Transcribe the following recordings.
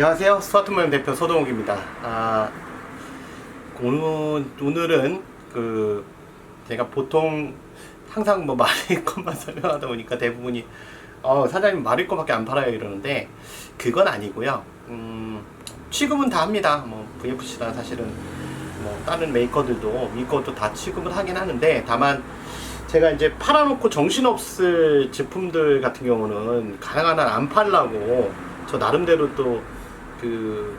안녕하세요. 스마트모임 대표 서동욱입니다. 아, 오늘, 오늘은 그, 제가 보통 항상 뭐 말일 것만 설명하다 보니까 대부분이, 어, 사장님 말일 것밖에 안 팔아요 이러는데, 그건 아니고요. 음, 취급은 다 합니다. 뭐, VFC나 사실은, 뭐, 다른 메이커들도, 미커도 다 취급을 하긴 하는데, 다만, 제가 이제 팔아놓고 정신없을 제품들 같은 경우는 가능한 한 안 팔라고 저 나름대로 또 그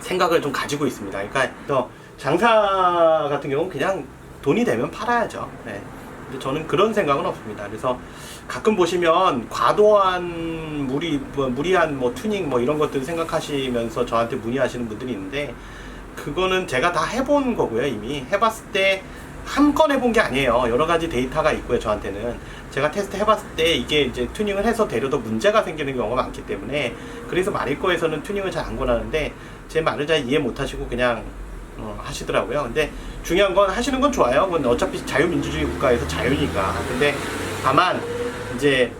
생각을 좀 가지고 있습니다. 그러니까 저 장사 같은 경우는 그냥 돈이 되면 팔아야죠. 네. 근데 저는 그런 생각은 없습니다. 그래서 가끔 보시면 과도한 무리 뭐 무리한 뭐 튜닝 뭐 이런 것들 생각하시면서 저한테 문의하시는 분들이 있는데 그거는 제가 다 해본 거고요 이미 해봤을 때 한 건 해본 게 아니에요. 여러 가지 데이터가 있고요 저한테는. 제가 테스트 해봤을 때 이게 이제 튜닝을 해서 데려도 문제가 생기는 경우가 많기 때문에 그래서 마리코에서는 튜닝을 잘 안 권하는데 제 말을 잘 이해 못 하시고 그냥 어, 하시더라고요. 근데 중요한 건 하시는 건 좋아요. 그건 어차피 자유민주주의 국가에서 자유니까. 근데 다만 이제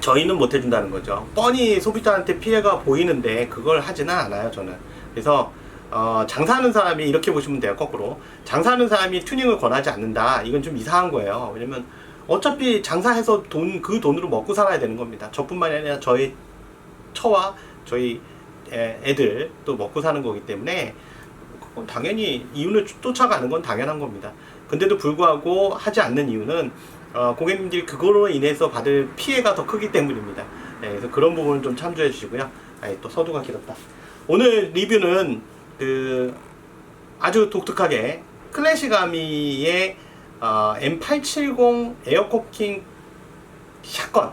저희는 못 해준다는 거죠. 뻔히 소비자한테 피해가 보이는데 그걸 하지는 않아요, 저는. 그래서 어, 장사하는 사람이 이렇게 보시면 돼요, 거꾸로. 장사하는 사람이 튜닝을 권하지 않는다. 이건 좀 이상한 거예요. 왜냐면 어차피 장사해서 돈, 그 돈으로 먹고 살아야 되는 겁니다. 저뿐만이 아니라 저희 처와 저희 애- 애들 또 먹고 사는 거기 때문에 그건 당연히 이윤을 쫓아가는 건 당연한 겁니다. 근데도 불구하고 하지 않는 이유는 어, 고객님들이 그거로 인해서 받을 피해가 더 크기 때문입니다. 네, 그래서 그런 부분을 좀 참조해 주시고요. 아이, 또 서두가 길었다. 오늘 리뷰는 그 아주 독특하게 클래시가미의 어, M870 에어코킹 샷건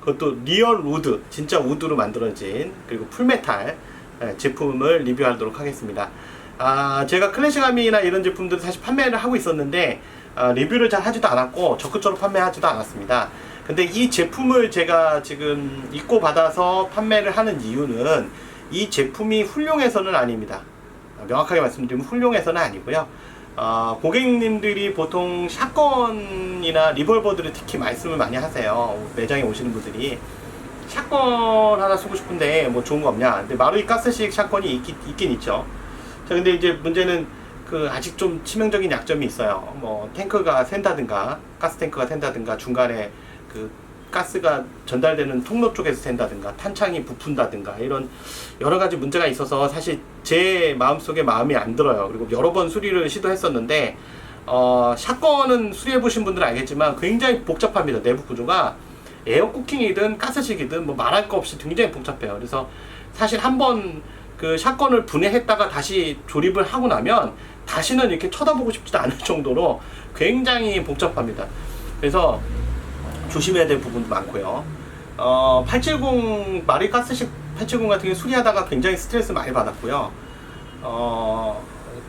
그것도 리얼 우드 진짜 우드로 만들어진 그리고 풀메탈 예, 제품을 리뷰하도록 하겠습니다. 아 제가 클래식아미나 이런 제품들을 사실 판매를 하고 있었는데 아, 리뷰를 잘 하지도 않았고 적극적으로 판매하지도 않았습니다. 근데 이 제품을 제가 지금 입고 받아서 판매를 하는 이유는 이 제품이 훌륭해서는 아닙니다. 아, 명확하게 말씀드리면 훌륭해서는 아니고요. 어, 고객님들이 보통 샷건이나 리볼버들을 특히 말씀을 많이 하세요. 매장에 오시는 분들이 샷건 하나 쓰고 싶은데 뭐 좋은 거 없냐? 근데 마루이 가스식 샷건이 있긴, 있긴 있죠. 자, 근데 이제 문제는 그 아직 좀 치명적인 약점이 있어요. 뭐 탱크가 샌다든가 가스 탱크가 샌다든가 중간에 그 가스가 전달되는 통로 쪽에서 샌다든가 탄창이 부푼다든가 이런 여러 가지 문제가 있어서 사실 제 마음속에 마음이 안 들어요. 그리고 여러 번 수리를 시도했었는데 어, 샷건은 수리해 보신 분들은 알겠지만 굉장히 복잡합니다. 내부 구조가 에어쿠킹이든 가스식이든 뭐 말할 거 없이 굉장히 복잡해요. 그래서 사실 한번 그 샷건을 분해했다가 다시 조립을 하고 나면 다시는 이렇게 쳐다보고 싶지도 않을 정도로 굉장히 복잡합니다. 그래서 조심해야 될 부분도 많고요. 어, 870 마리 가스식 870 같은 경우 수리하다가 굉장히 스트레스 많이 받았고요. 어,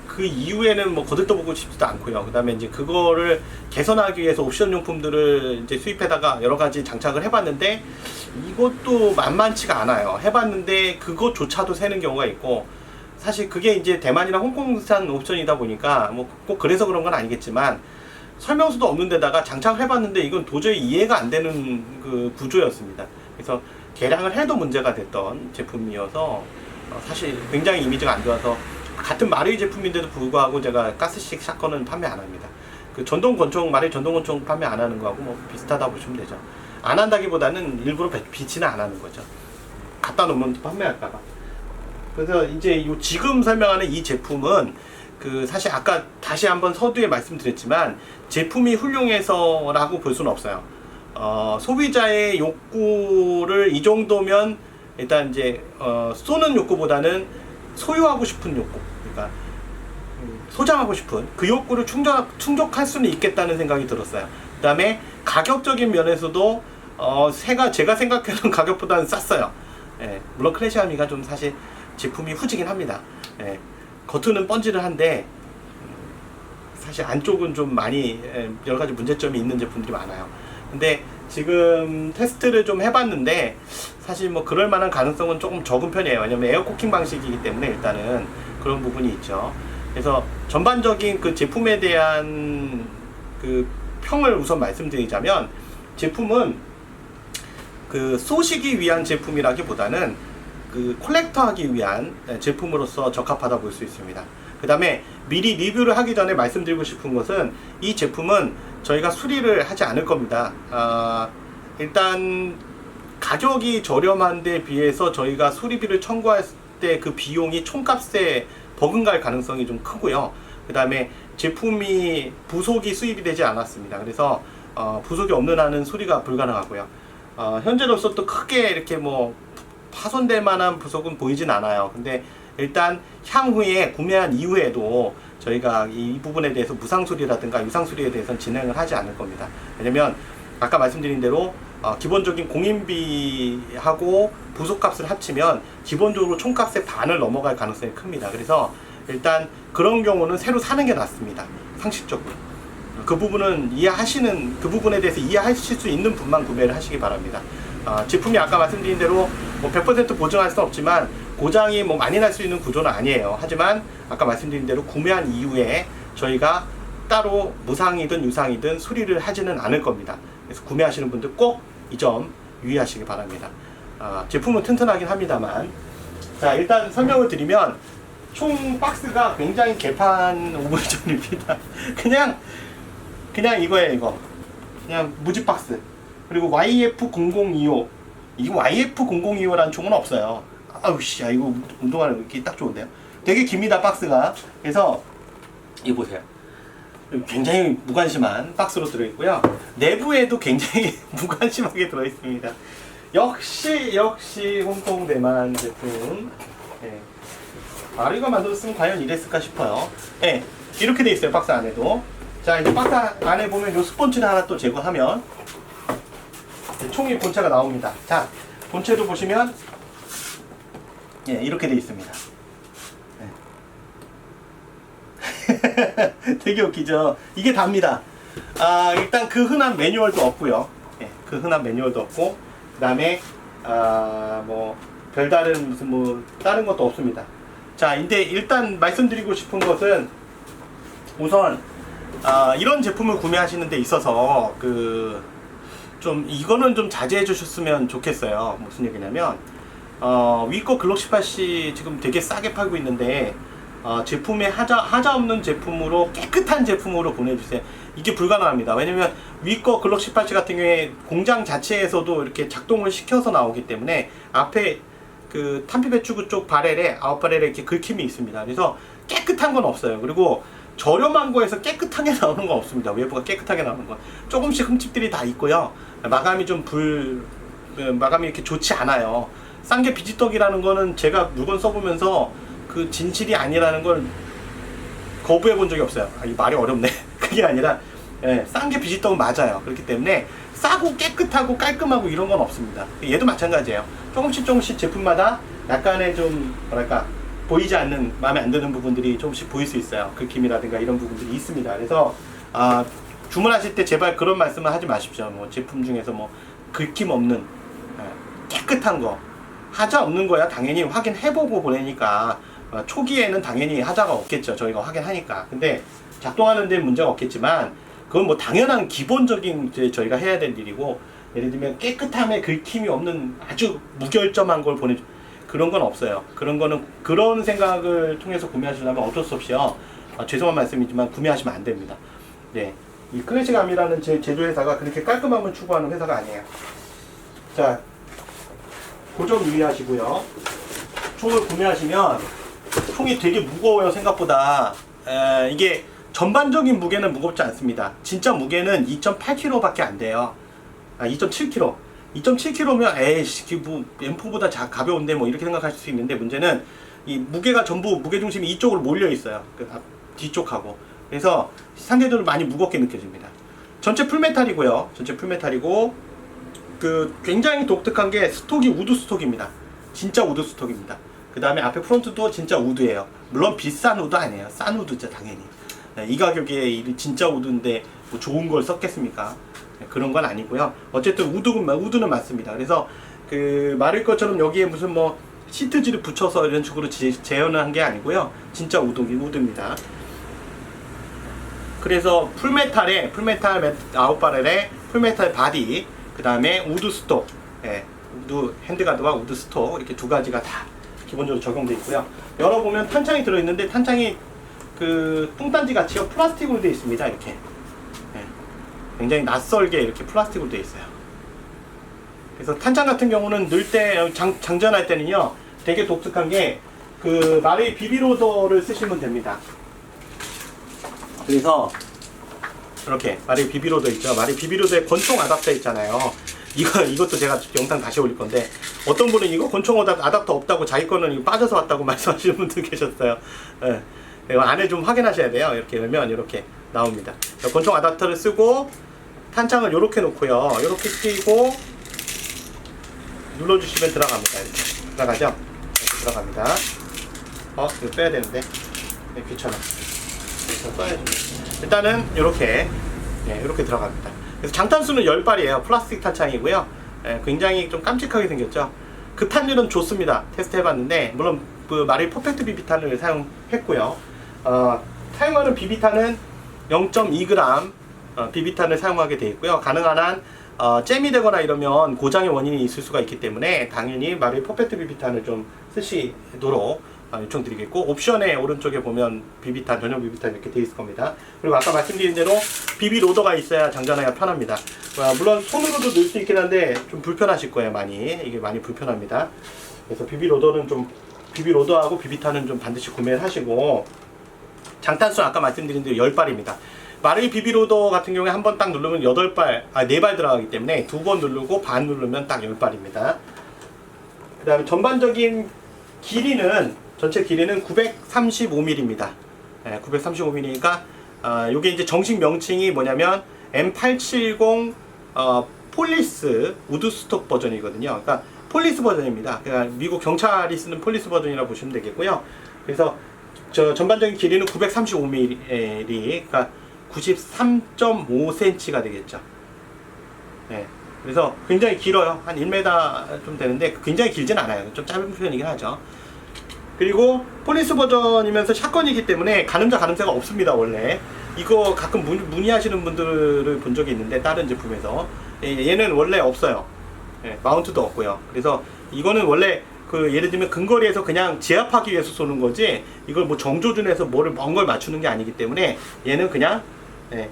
그 이후에는 뭐 거들떠보고 싶지도 않고요. 그 다음에 이제 그거를 개선하기 위해서 옵션 용품들을 이제 수입해다가 여러 가지 장착을 해봤는데 이것도 만만치가 않아요. 해봤는데 그것조차도 새는 경우가 있고 사실 그게 이제 대만이나 홍콩산 옵션이다 보니까 뭐 꼭 그래서 그런 건 아니겠지만 설명서도 없는 데다가 장착을 해봤는데 이건 도저히 이해가 안 되는 그 구조였습니다. 그래서 개량을 해도 문제가 됐던 제품이어서 어, 사실 굉장히 이미지가 안 좋아서 같은 마르이 제품인데도 불구하고 제가 가스식 샷건은 판매 안 합니다. 그 전동 권총 마르이 전동 권총 판매 안 하는 거하고 뭐 비슷하다 보시면 되죠. 안 한다기보다는 일부러 배- 비치는 안 하는 거죠. 갖다 놓으면 또 판매할까봐. 그래서 이제 요 지금 설명하는 이 제품은 그 사실 아까 다시 한번 서두에 말씀드렸지만 제품이 훌륭해서라고 볼 수는 없어요. 어, 소비자의 욕구를 이 정도면 일단 이제 어, 쏘는 욕구보다는 소유하고 싶은 욕구, 그러니까 음, 소장하고 싶은 그 욕구를 충족, 충족할 수는 있겠다는 생각이 들었어요. 그 다음에 가격적인 면에서도 어, 새가 제가 생각하는 가격보다는 쌌어요. 예, 물론 클래시아미가 좀 사실 제품이 후지긴 합니다. 예, 겉은 번지를 한데 음, 사실 안쪽은 좀 많이 예, 여러 가지 문제점이 있는 제품들이 많아요. 근데 지금 테스트를 좀 해봤는데 사실 뭐 그럴 만한 가능성은 조금 적은 편이에요. 왜냐면 에어코킹 방식이기 때문에 일단은 그런 부분이 있죠. 그래서 전반적인 그 제품에 대한 그 평을 우선 말씀드리자면 제품은 그 쏘시기 위한 제품이라기보다는 그 콜렉터하기 위한 예, 제품으로서 적합하다 볼 수 있습니다. 그 다음에 미리 리뷰를 하기 전에 말씀드리고 싶은 것은 이 제품은 저희가 수리를 하지 않을 겁니다. 아, 일단 가격이 저렴한데 비해서 저희가 수리비를 청구했을 때그 비용이 총값에 버금갈 가능성이 좀 크고요. 그 다음에 제품이 부속이 수입이 되지 않았습니다. 그래서 어, 부속이 없는 한은 수리가 불가능하고요. 어, 현재로서 또 크게 이렇게 뭐 파손될 만한 부속은 보이진 않아요. 근데 일단 향후에 구매한 이후에도 저희가 이 부분에 대해서 무상 수리라든가 유상 수리에 대해서는 진행을 하지 않을 겁니다. 왜냐면 아까 말씀드린 대로 어, 기본적인 공인비하고 부속값을 합치면 기본적으로 총값의 반을 넘어갈 가능성이 큽니다. 그래서 일단 그런 경우는 새로 사는 게 낫습니다. 상식적으로. 그 부분은 이해하시는 그 부분에 대해서 이해하실 수 있는 분만 구매를 하시기 바랍니다. 아, 제품이 아까 말씀드린 대로 뭐 100% 보증할 수는 없지만 고장이 뭐 많이 날 수 있는 구조는 아니에요. 하지만 아까 말씀드린 대로 구매한 이후에 저희가 따로 무상이든 유상이든 수리를 하지는 않을 겁니다. 그래서 구매하시는 분들 꼭 이 점 유의하시기 바랍니다. 아, 제품은 튼튼하긴 합니다만 자 일단 설명을 드리면 총 박스가 굉장히 개판 우물전입니다. 그냥 그냥 이거예요 이거 그냥 무지 박스 그리고 YF0025 이거 YF0025라는 총은 없어요. 아우 씨 야, 이거 운동하는 이렇게 딱 좋은데요? 되게 깁니다 박스가. 그래서 이거 보세요. 굉장히 무관심한 박스로 들어있고요. 내부에도 굉장히 무관심하게 들어있습니다. 역시 역시 홍콩 대만 제품. 네. 아리가 만들었으면 과연 이랬을까 싶어요. 네, 이렇게 돼 있어요 박스 안에도. 자 이제 박스 안에 보면 요 스폰지를 하나 또 제거하면 총이 본체가 나옵니다. 자 본체도 보시면 예 이렇게 돼 있습니다. 네. 되게 웃기죠. 이게 답니다. 아 일단 그 흔한 매뉴얼도 없고요. 예, 그 흔한 매뉴얼도 없고 그다음에 아 뭐 별다른 무슨 뭐 다른 것도 없습니다. 자 근데 일단 말씀드리고 싶은 것은 우선 아, 이런 제품을 구매하시는 데 있어서 그 좀 이거는 좀 자제해 주셨으면 좋겠어요. 무슨 얘기냐면 어, 위거 글록 18C 지금 되게 싸게 팔고 있는데 어, 제품에 하자 하자 없는 제품으로 깨끗한 제품으로 보내주세요. 이게 불가능합니다. 왜냐면 위거 글록 18C 같은 경우에 공장 자체에서도 이렇게 작동을 시켜서 나오기 때문에 앞에 그 탄피 배출구 쪽 바렐에 아웃 바렐에 이렇게 긁힘이 있습니다. 그래서 깨끗한 건 없어요. 그리고 저렴한 거에서 깨끗하게 나오는 건 없습니다. 외부가 깨끗하게 나오는 건 조금씩 흠집들이 다 있고요. 마감이 좀 불 마감이 이렇게 좋지 않아요. 싼 게 비지떡이라는 거는 제가 물건 써보면서 그 진실이 아니라는 걸 거부해 본 적이 없어요. 아, 이 말이 어렵네. 그게 아니라 예, 싼 게 비지떡은 맞아요. 그렇기 때문에 싸고 깨끗하고 깔끔하고 이런 건 없습니다. 얘도 마찬가지예요. 조금씩 조금씩 제품마다 약간의 좀 뭐랄까 보이지 않는 마음에 안 드는 부분들이 조금씩 보일 수 있어요. 긁힘이라든가 이런 부분들이 있습니다. 그래서 아, 주문하실 때 제발 그런 말씀을 하지 마십시오. 뭐 제품 중에서 뭐 긁힘 없는 예, 깨끗한 거 하자 없는 거야 당연히 확인해보고 보내니까 어, 초기에는 당연히 하자가 없겠죠. 저희가 확인하니까. 근데 작동하는 데 문제가 없겠지만 그건 뭐 당연한 기본적인 저희가 해야 될 일이고 예를 들면 깨끗함에 긁힘이 없는 아주 무결점한 걸 보내 그런 건 없어요. 그런 거는 그런 생각을 통해서 구매하시려면 어쩔 수 없이요. 아, 죄송한 말씀이지만 구매하시면 안 됩니다. 네. 이 클래식암이라는 제 제조회사가 그렇게 깔끔함을 추구하는 회사가 아니에요. 자, 고점 유의하시고요. 총을 구매하시면 총이 되게 무거워요, 생각보다. 에, 이게 전반적인 무게는 무겁지 않습니다. 진짜 무게는 2.8kg밖에 안 돼요. 아, 2.7kg. 2.7kg면 에이씨 뭐 M4보다 자 가벼운데 뭐 이렇게 생각하실 수 있는데 문제는 이 무게가 전부 무게 중심이 이쪽으로 몰려 있어요. 그 앞, 뒤쪽하고 그래서 상대적으로 많이 무겁게 느껴집니다. 전체 풀메탈이고요. 전체 풀메탈이고 그 굉장히 독특한 게 스톡이 우드 스톡입니다. 진짜 우드 스톡입니다. 그 다음에 앞에 프론트도 진짜 우드예요. 물론 비싼 우드 아니에요. 싼 우드죠 당연히. 네, 이 가격에 이 진짜 우드인데 뭐 좋은 걸 썼겠습니까? 네, 그런 건 아니고요. 어쨌든 우드는 우드는 맞습니다. 그래서 그 말일 것처럼 여기에 무슨 뭐 시트지를 붙여서 이런 식으로 재, 재현을 한 게 아니고요. 진짜 우드 우드입니다. 그래서 풀메탈에 풀메탈 메- 아웃바렐에 풀메탈 바디 그 다음에 우드 스톡 예, 우드 핸드가드와 우드 스톡 이렇게 두 가지가 다 기본적으로 적용되어 있고요. 열어보면 탄창이 들어있는데 탄창이 그 뚱딴지 같이요 플라스틱으로 되어 있습니다. 이렇게 예. 굉장히 낯설게 이렇게 플라스틱으로 되어 있어요. 그래서 탄창 같은 경우는 넣을 때 장, 장전할 때는요 되게 독특한 게 그 마레이 비비로더를 쓰시면 됩니다. 그래서 이렇게 마리 비비로도 있죠. 마리 비비로드에 권총 아답터 있잖아요. 이거 이것도 제가 영상 다시 올릴 건데 어떤 분은 이거 권총 아답- 아답터 없다고 자기 거는 빠져서 왔다고 말씀하시는 분들 계셨어요. 예. 이거 안에 좀 확인하셔야 돼요. 이렇게 열면 이렇게 나옵니다. 권총 아답터를 쓰고 탄창을 이렇게 놓고요. 이렇게 끼고 눌러주시면 들어갑니다. 이렇게 들어가죠. 이렇게 들어갑니다. 어 이거 빼야 되는데 네, 귀찮아. 써야지. 일단은 이렇게 네, 이렇게 들어갑니다. 그래서 장탄수는 10발이에요. 플라스틱 탄창이고요. 예, 굉장히 좀 깜찍하게 생겼죠. 급탄율은 좋습니다. 테스트 해봤는데 물론 그 마리 퍼펙트 비비탄을 사용했고요. 어, 사용하는 비비탄은 0.2g 어, 비비탄을 사용하게 되어 있고요. 가능한 한 어, 잼이 되거나 이러면 고장의 원인이 있을 수가 있기 때문에 당연히 마리 퍼펙트 비비탄을 좀 쓰시도록 어, 요청드리겠고 옵션에 오른쪽에 보면 비비탄 전용 비비탄 이렇게 되어 있을 겁니다. 그리고 아까 말씀드린 대로 비비 로더가 있어야 장전하기가 편합니다. 어, 물론 손으로도 넣을 수 있긴 한데 좀 불편하실 거예요 많이 이게 많이 불편합니다. 그래서 비비 로더는 좀 비비 로더하고 비비탄은 좀 반드시 구매를 하시고 장탄수 아까 말씀드린 대로 10발입니다. 마르이 비비로더 같은 경우에 한 번 딱 누르면 8발, 아, 4발 들어가기 때문에 두 번 누르고 반 누르면 딱 10발입니다. 그 다음에 전반적인 길이는, 전체 길이는 935mm입니다. 예, 935mm니까, 아, 요게 이제 정식 명칭이 뭐냐면, M870, 어, 폴리스 우드스톡 버전이거든요. 그러니까 폴리스 버전입니다. 그러니까 미국 경찰이 쓰는 폴리스 버전이라고 보시면 되겠고요. 그래서 저 전반적인 길이는 935mm, 그러니까 93.5cm가 되겠죠. 네. 그래서 굉장히 길어요. 한 1m 좀 되는데 굉장히 길진 않아요. 좀 짧은 편이긴 하죠. 그리고 폴리스 버전이면서 샷건이기 때문에 가늠자 가늠쇠가 없습니다 원래 이거 가끔 문, 문의하시는 분들을 본 적이 있는데 다른 제품에서 예, 얘는 원래 없어요 예, 마운트도 없고요 그래서 이거는 원래 그 예를 들면 근거리에서 그냥 제압하기 위해서 쏘는 거지 이걸 뭐 정조준해서 뭐를 먼 걸 맞추는 게 아니기 때문에 얘는 그냥 예,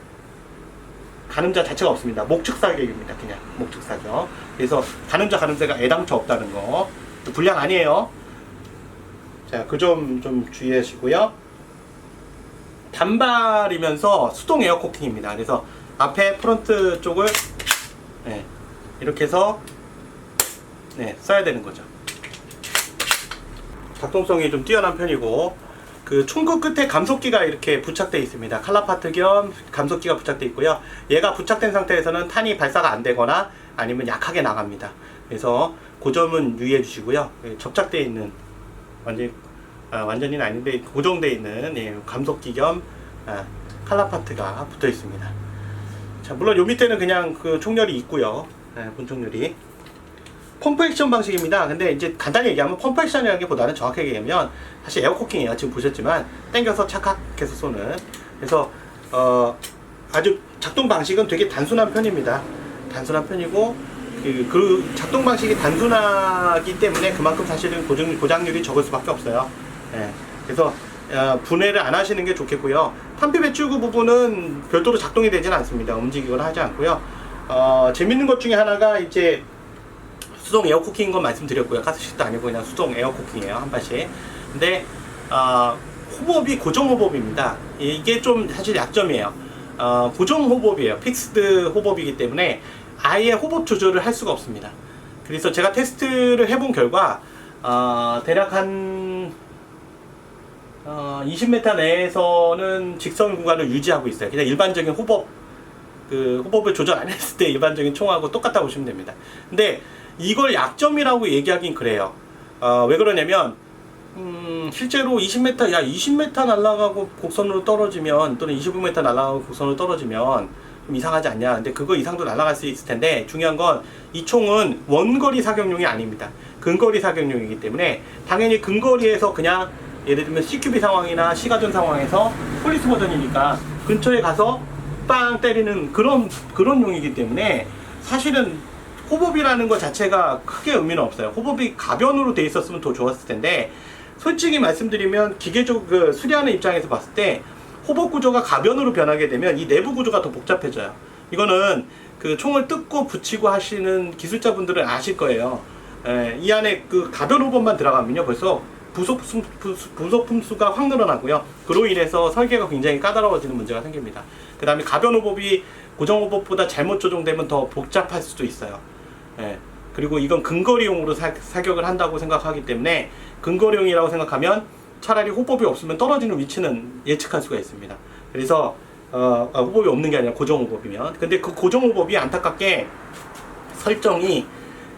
가늠자 자체가 없습니다. 목축 사격입니다 그냥. 목축 사격 그래서 가늠자 가늠쇠가 애당초 없다는 거. 불량 아니에요. 자, 그 점 좀 주의하시고요. 단발이면서 수동 에어 코킹입니다. 그래서 앞에 프론트 쪽을 네, 이렇게 해서 네, 써야 되는 거죠. 작동성이 좀 뛰어난 편이고 그 총구 끝에 감속기가 이렇게 부착되어 있습니다. 칼라파트 겸 감속기가 부착되어 있고요. 얘가 부착된 상태에서는 탄이 발사가 안 되거나 아니면 약하게 나갑니다. 그래서 그 점은 유의해 주시고요. 예, 접착되어 있는 완전히 아, 완전히는 아닌데 고정되어 있는 예, 감속기 겸 아, 칼라파트가 붙어 있습니다. 자 물론 요 밑에는 그냥 그 총열이 있고요. 예, 본총열이 펌프 액션 방식입니다. 근데 이제 간단히 얘기하면 펌프 액션이라기보다는 정확하게 얘기하면 사실 에어코킹이에요. 지금 보셨지만 당겨서 착각해서 쏘는. 그래서 어, 아주 작동 방식은 되게 단순한 편입니다. 단순한 편이고 그, 그 작동 방식이 단순하기 때문에 그만큼 사실은 고정, 고장률이 적을 수밖에 없어요. 예. 그래서 어, 분해를 안 하시는 게 좋겠고요. 탄피 배출구 부분은 별도로 작동이 되지는 않습니다. 움직이거나 하지 않고요. 어, 재밌는 것 중에 하나가 이제 수동 에어 쿠킹인 건 말씀드렸고요. 가스식도 아니고 그냥 수동 에어 쿠킹이에요. 한 발씩. 근데 어, 호법이 고정 호법입니다. 이게 좀 사실 약점이에요. 어, 고정 호법이에요. 픽스드 호법이기 때문에 아예 호법 조절을 할 수가 없습니다. 그래서 제가 테스트를 해본 결과 어, 대략 한 어, 20m 내에서는 직선 구간을 유지하고 있어요. 그냥 일반적인 호법 그 호법을 조절 안 했을 때 일반적인 총하고 똑같다고 보시면 됩니다. 근데 이걸 약점이라고 얘기하긴 그래요. 어, 왜 그러냐면 음, 실제로 20m, 야 20m 날아가고 곡선으로 떨어지면 또는 25m 날아가고 곡선으로 떨어지면 좀 이상하지 않냐. 근데 그거 이상도 날아갈 수 있을 텐데 중요한 건 이 총은 원거리 사격용이 아닙니다. 근거리 사격용이기 때문에 당연히 근거리에서 그냥 예를 들면 CQB 상황이나 시가전 상황에서 폴리스 버전이니까 근처에 가서 빵 때리는 그런 그런 용이기 때문에 사실은 호법이라는 것 자체가 크게 의미는 없어요. 호법이 가변으로 돼 있었으면 더 좋았을 텐데 솔직히 말씀드리면 기계적 그 수리하는 입장에서 봤을 때 호법 구조가 가변으로 변하게 되면 이 내부 구조가 더 복잡해져요. 이거는 그 총을 뜯고 붙이고 하시는 기술자분들은 아실 거예요. 예, 이 안에 그 가변 호법만 들어가면요 벌써 부속품, 부속품 수가 확 늘어나고요. 그로 인해서 설계가 굉장히 까다로워지는 문제가 생깁니다. 그 다음에 가변 호법이 고정 호법보다 잘못 조정되면 더 복잡할 수도 있어요. 예. 그리고 이건 근거리용으로 사, 사격을 한다고 생각하기 때문에 근거리용이라고 생각하면 차라리 호법이 없으면 떨어지는 위치는 예측할 수가 있습니다. 그래서 어, 아, 호법이 없는 게 아니라 고정 호법이면 근데 그 고정 호법이 안타깝게 설정이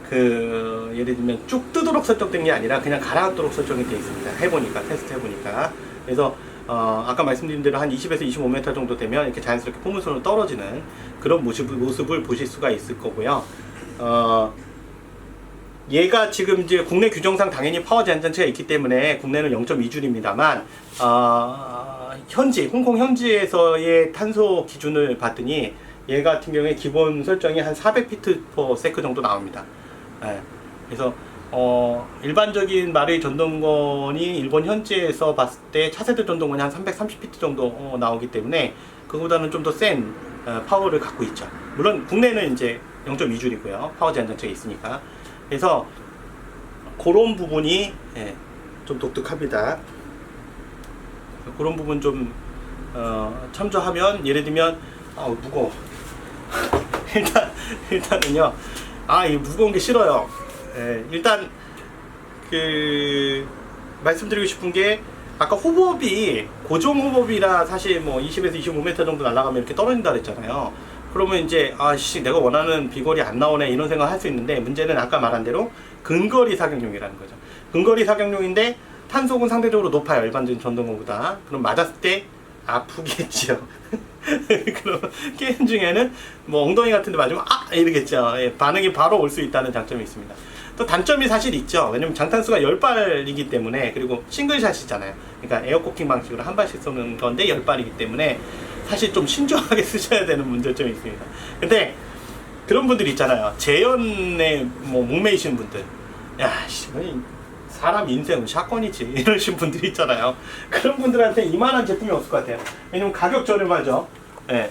그 예를 들면 쭉 뜨도록 설정된 게 아니라 그냥 가라앉도록 설정이 되어 있습니다. 해보니까 테스트 해보니까 그래서 어, 아까 말씀드린 대로 한 20에서 25m 정도 되면 이렇게 자연스럽게 포물선으로 떨어지는 그런 모습, 모습을 보실 수가 있을 거고요. 어, 얘가 지금 이제 국내 규정상 당연히 파워 제한장치가 있기 때문에 국내는 0.2줄입니다만 어, 현지 홍콩 현지에서의 탄소 기준을 봤더니 얘 같은 경우에 기본 설정이 한 400피트 per 세크 정도 나옵니다. 예. 그래서 어, 일반적인 마르이 전동건이 일본 현지에서 봤을 때 차세대 전동건이 한 330피트 정도 어, 나오기 때문에 그보다는 좀 더 센 파워를 갖고 있죠. 물론 국내는 이제 0.2줄이고요. 파워 제한 장치가 있으니까. 그래서 그런 부분이 예, 좀 독특합니다. 그런 부분 좀 어, 참조하면 예를 들면 아 무거워. 일단 일단은요. 아, 이 무거운 게 싫어요. 예, 일단 그 말씀드리고 싶은 게 아까 호법이 고정 호법이라 사실 뭐 20에서 25m 정도 날아가면 이렇게 떨어진다 그랬잖아요. 그러면 이제 아씨 내가 원하는 비거리 안 나오네 이런 생각 할 수 있는데 문제는 아까 말한 대로 근거리 사격용이라는 거죠. 근거리 사격용인데 탄속은 상대적으로 높아요 일반적인 전동건보다. 그럼 맞았을 때 아프겠죠. 그럼 게임 중에는 뭐 엉덩이 같은 데 맞으면 아 이러겠죠. 예, 반응이 바로 올 수 있다는 장점이 있습니다. 또 단점이 사실 있죠. 왜냐면 장탄수가 10발이기 때문에 그리고 싱글샷이잖아요. 그러니까 에어코킹 방식으로 한 발씩 쏘는 건데 10발이기 때문에 사실 좀 신중하게 쓰셔야 되는 문제점이 있습니다. 근데 그런 분들 있잖아요. 재연에 뭐 목매이신 분들. 야, 씨, 뭐이 사람 인생은 샷건이지. 이러신 분들 있잖아요. 그런 분들한테 이만한 제품이 없을 것 같아요. 왜냐면 가격 저렴하죠. 예.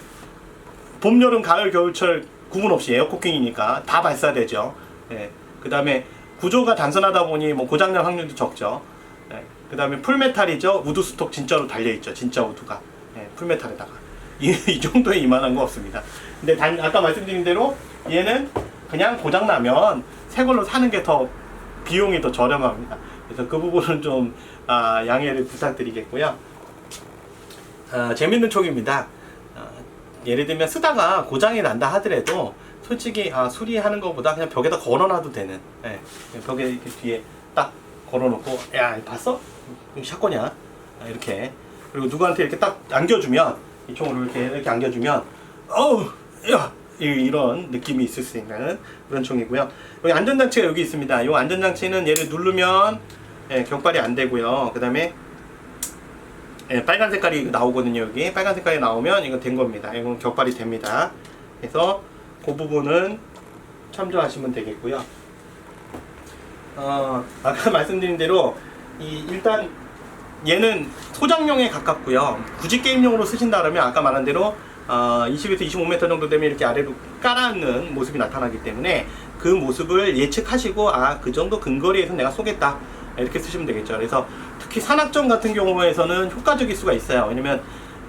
봄, 여름, 가을, 겨울철 구분 없이 에어코킹이니까 다 발사되죠. 예. 그 다음에 구조가 단순하다 보니 뭐 고장날 확률도 적죠. 예. 그 다음에 풀메탈이죠. 우드 스톡 진짜로 달려있죠. 진짜 우드가. 예. 풀메탈에다가. 이, 이 정도에 이만한 거 없습니다. 근데 단, 아까 말씀드린 대로 얘는 그냥 고장 나면 새 걸로 사는 게 더 비용이 더 저렴합니다. 그래서 그 부분은 좀 아, 양해를 부탁드리겠고요. 아, 재밌는 총입니다. 아, 예를 들면 쓰다가 고장이 난다 하더라도 솔직히 아, 수리하는 것보다 그냥 벽에다 걸어놔도 되는 예, 벽에 이렇게 뒤에 딱 걸어놓고 야 봤어? 샷건이야 아, 이렇게 그리고 누구한테 이렇게 딱 안겨주면 이 총으로 이렇게 이렇게 안겨주면 어우 야 이- 이런 느낌이 있을 수 있는 그런 총이고요. 여기 안전장치가 여기 있습니다. 이 안전장치는 얘를 누르면 예, 격발이 안 되고요. 그 다음에 예, 빨간 색깔이 나오거든요 여기. 빨간 색깔이 나오면 이건 된 겁니다. 이건 격발이 됩니다. 그래서 그 부분은 참조하시면 되겠고요. 어, 아까 말씀드린 대로 이 일단 얘는 소장용에 가깝고요. 굳이 게임용으로 쓰신다 그러면 아까 말한 대로 어, 20에서 25m 정도 되면 이렇게 아래로 깔아앉는 모습이 나타나기 때문에 그 모습을 예측하시고 아 그 정도 근거리에서 내가 쏘겠다. 이렇게 쓰시면 되겠죠. 그래서 특히 산악전 같은 경우에서는 효과적일 수가 있어요. 왜냐면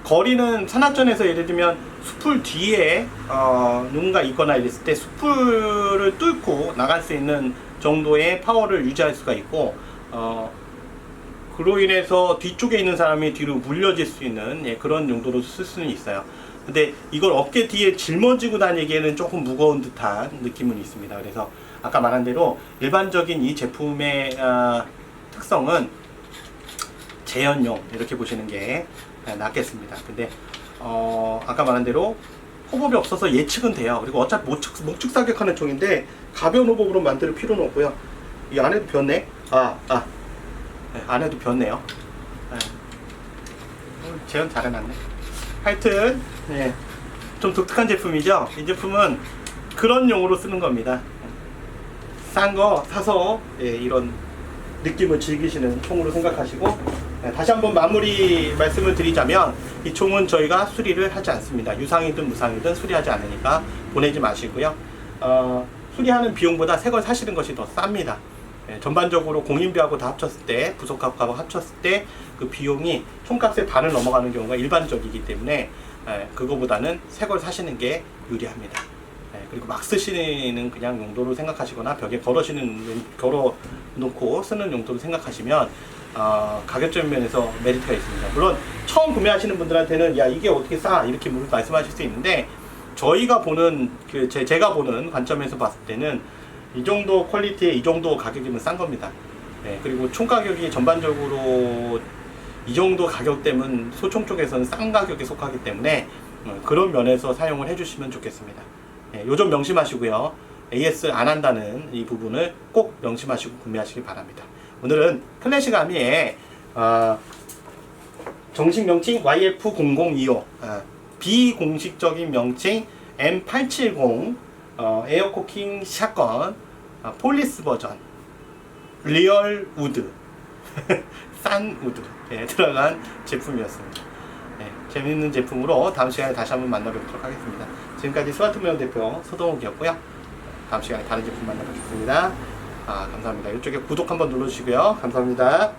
거리는 산악전에서 예를 들면 숲을 뒤에 어, 누군가 있거나 이랬을 때 숲을 뚫고 나갈 수 있는 정도의 파워를 유지할 수가 있고 어, 그로 인해서 뒤쪽에 있는 사람이 뒤로 물려질 수 있는 예, 그런 용도로 쓸 수는 있어요. 근데 이걸 어깨 뒤에 짊어지고 다니기에는 조금 무거운 듯한 느낌은 있습니다. 그래서 아까 말한 대로 일반적인 이 제품의 아, 특성은 재현용 이렇게 보시는 게 아, 낫겠습니다. 근데 어, 아까 말한 대로 호법이 없어서 예측은 돼요. 그리고 어차피 목축, 목축 사격하는 총인데 가벼운 호법으로 만들 필요는 없고요. 이 안에도 변네. 아, 아. 네, 안에도 변네요. 네. 어, 재현 잘해놨네. 하여튼, 네. 좀 독특한 제품이죠. 이 제품은 그런 용으로 쓰는 겁니다. 네. 싼거 사서 예, 이런 느낌을 즐기시는 총으로 생각하시고 예, 다시 한번 마무리 말씀을 드리자면 이 총은 저희가 수리를 하지 않습니다. 유상이든 무상이든 수리하지 않으니까 보내지 마시고요. 어, 수리하는 비용보다 새 걸 사시는 것이 더 쌉니다. 예, 전반적으로 공인비하고 다 합쳤을 때 부속값하고 합쳤을 때 그 비용이 총값의 반을 넘어가는 경우가 일반적이기 때문에 예, 그거보다는 새 걸 사시는 게 유리합니다. 예, 그리고 막 쓰시는 그냥 용도로 생각하시거나 벽에 걸어시는 걸어 놓고 쓰는 용도로 생각하시면 어, 가격적인 면에서 메리트가 있습니다. 물론 처음 구매하시는 분들한테는 야 이게 어떻게 싸 이렇게 물- 말씀하실 수 있는데 저희가 보는 그 제, 제가 보는 관점에서 봤을 때는 이 정도 퀄리티에 이 정도 가격이면 싼 겁니다. 예, 그리고 총 가격이 전반적으로 이 정도 가격대면 소총 쪽에서는 싼 가격에 속하기 때문에 어, 그런 면에서 사용을 해주시면 좋겠습니다. 예, 요점 명심하시고요. AS 안 한다는 이 부분을 꼭 명심하시고 구매하시기 바랍니다. 오늘은 클래식 아미의 어, 정식 명칭 YF0025 어, 비공식적인 명칭 M870 어, 에어코킹 샷건 어, 폴리스 버전 리얼 우드 싼 우드 예, 들어간 제품이었습니다. 네, 재밌는 제품으로 다음 시간에 다시 한번 만나뵙도록 하겠습니다. 지금까지 스마트메어 대표 서동욱이었고요. 다음 시간에 다른 제품 만나뵙겠습니다. 아, 감사합니다. 이쪽에 구독 한번 눌러주시고요. 감사합니다.